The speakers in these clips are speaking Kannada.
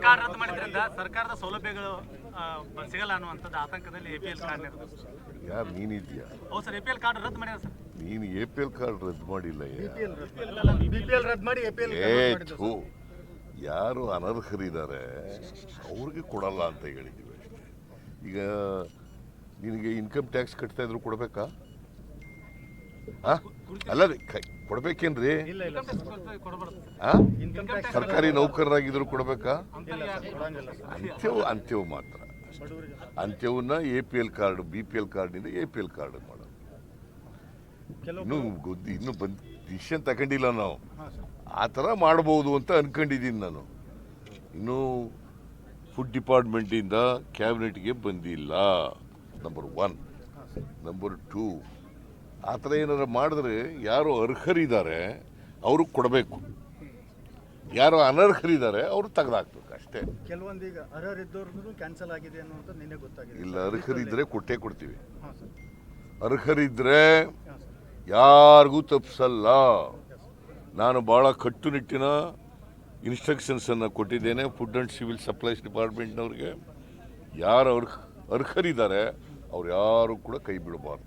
ಕಾರ್ಡ್ ರದ್ದು ಮಾಡಿದ್ರಿಂದ ಸರ್ಕಾರದ ಸೌಲಭ್ಯಗಳು ಸಿಗಲ್ಲ ಅನ್ನುವಂಥದ್ದು ಆತಂಕದಲ್ಲಿ ಎ ಪಿ ಎಲ್ ಕಾರ್ಡ್ ಯಾರು ನೀನಿದ್ಯಾ? ಹೌದು sir A P L card ರದ್ದು ಮಾಡ್ಯಾರ ಸರ್. ನೀನು ಎ ಪಿ ಎಲ್ ಕಾರ್ಡ್ ರದ್ದು ಮಾಡಿಲ್ಲ ಬಿಪಿಎಲ್ ರದ್ದು ಮಾಡಿ ಎಪಿಎಲ್ ಏ ಥೂ. ಯಾರು ಅನರ್ಹರಿದ್ದಾರೆ ಅವ್ರಿಗೆ ಕೊಡಲ್ಲ ಅಂತ ಹೇಳಿದ್ದೀವಿ ಅಷ್ಟೇ. ಈಗ ನಿನಗೆ ಇನ್ಕಮ್ ಟ್ಯಾಕ್ಸ್ ಕಟ್ತಾ ಇದ್ರು ಕೊಡಬೇಕಾ? ಅಲ್ಲ ರೀ, ಕ- ಕೊಡ್ಬೇಕೇನ್ರಿ? ಸರ್ಕಾರಿ ನೌಕರರಾಗಿದ್ರು ಕೊಡ್ಬೇಕಾ? ಅಂತ್ಯವು ಅಂತ್ಯವು ಮಾತ್ರ. ಅಂತ್ಯವನ್ನ A P L card B P L ಕಾರ್ಡ್ನಿಂದ ಎ ಪಿ ಎಲ್ ಕಾರ್ಡ್ ಮಾಡೋದು. ಇನ್ನು ಗೊತ್ತಿ ಇನ್ನೂ ಬಂದ್ ಡಿಸಿಷನ್ ತಗೊಂಡಿಲ್ಲ ನಾವು. ಆ ಥರ ಮಾಡಬಹುದು ಅಂತ ಅನ್ಕೊಂಡಿದ್ದೀನಿ ನಾನು. ಇನ್ನೂ ಫುಡ್ ಡಿಪಾರ್ಟ್ಮೆಂಟಿಂದ ಕ್ಯಾಬಿನೆಟ್ಗೆ ಬಂದಿಲ್ಲ. ನಂಬರ್ ಒನ್ ನಂಬರ್ ಟೂ ಆ ಥರ ಏನಾರು ಮಾಡಿದ್ರೆ ಯಾರು ಅರ್ಹರಿದ್ದಾರೆ ಅವ್ರಿಗೆ ಕೊಡಬೇಕು. ಯಾರು ಅನರ್ಹರಿದ್ದಾರೆ ಅವರು ತೆಗೆದಾಕ್ಬೇಕು ಅಷ್ಟೇ. ಕೆಲವೊಂದೀಗ ಅರ್ಹರಿದ್ದವ್ರದ್ದು ಕ್ಯಾನ್ಸಲ್ ಆಗಿದೆ ಅನ್ನೋದು ನಿನ್ನೆ ಗೊತ್ತಾಗಿದೆ. ಇಲ್ಲ ಅರ್ಹರಿದ್ರೆ ಕೊಟ್ಟೇ ಕೊಡ್ತೀವಿ. ಹಾಂ ಸರ್. ಅರ್ಹರಿದ್ರೆ ಯಾರಿಗೂ ತಪ್ಪಿಸಲ್ಲ ನಾನು ಭಾಳ ಕಟ್ಟುನಿಟ್ಟಿನ ಇನ್ಸ್ಟ್ರಕ್ಷನ್ಸನ್ನು ಕೊಟ್ಟಿದ್ದೇನೆ ಫುಡ್ ಆ್ಯಂಡ್ ಸಿವಿಲ್ ಸಪ್ಲೈಸ್ ಡಿಪಾರ್ಟ್ಮೆಂಟ್ನವ್ರಿಗೆ ಯಾರು ಅರ್ಹ ಅರ್ಹರಿದ್ದಾರೆ ಅವ್ರು ಯಾರು ಕೂಡ ಕೈ ಬಿಡಬಾರ್ದು.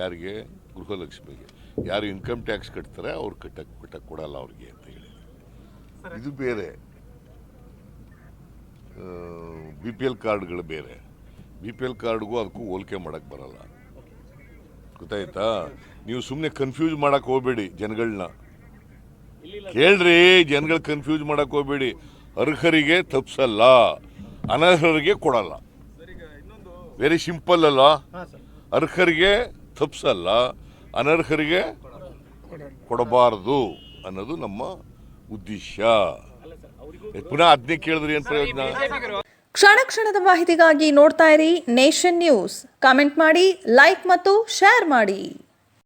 ಯಾರಿಗೆ? ಗೃಹಲಕ್ಷ್ಮಿಗೆ. ಯಾರು ಇನ್ಕಮ್ ಟ್ಯಾಕ್ಸ್ ಕಟ್ತಾರೆ ಅವ್ರು ಕಟ್ಟಕ್ಕೆ ಕಟ್ಟಕ್ಕೆ ಕೊಡಲ್ಲ ಅವ್ರಿಗೆ ಅಂತ ಹೇಳಿ ಇದು ಬೇರೆ. ಬಿ ಪಿ ಎಲ್ ಕಾರ್ಡ್ಗಳು ಬೇರೆ. ಬಿ ಪಿ ಎಲ್ ಕಾರ್ಡ್ಗೂ ಅದಕ್ಕೂ ಹೋಲಿಕೆ ಮಾಡಕ್ಕೆ ಬರಲ್ಲ. ಗೊತ್ತಾಯ್ತಾ? ನೀವು ಸುಮ್ಮನೆ ಕನ್ಫ್ಯೂಸ್ ಮಾಡಕ್ಕೆ ಹೋಗಬೇಡಿ ಜನಗಳನ್ನ ಕೇಳ್ರಿ ಜನಗಳು ಕನ್ಫ್ಯೂಸ್ ಮಾಡಕ್ ಹೋಗಬೇಡಿ. ಅರ್ಹರಿಗೆ ತಪ್ಸಲ್ಲ. ಅನರ್ಹರಿಗೆ ಕೊಡಲ್ಲ. ವೆರಿ ಸಿಂಪಲ್ ಅಲ್ಲ ಅರ್ಹರಿಗೆ ತಪ್ಸಲ್ಲ. ಅನರ್ಹರಿಗೆ ಕೊಡಬಾರದು ಅನ್ನೋದು ನಮ್ಮ ಉದ್ದೇಶ. ಪುನಃ ಅದನ್ನೇ ಕೇಳಿದ್ರೆ ಏನು ಪ್ರಯೋಜನ ಕ್ಷಣ ಕ್ಷಣದ ಮಾಹಿತಿಗಾಗಿ ನೋಡ್ತಾ ಇರಿ ನೇಷನ್ ನ್ಯೂಸ್. ಕಾಮೆಂಟ್ ಮಾಡಿ ಲೈಕ್ ಮತ್ತು ಶೇರ್ ಮಾಡಿ.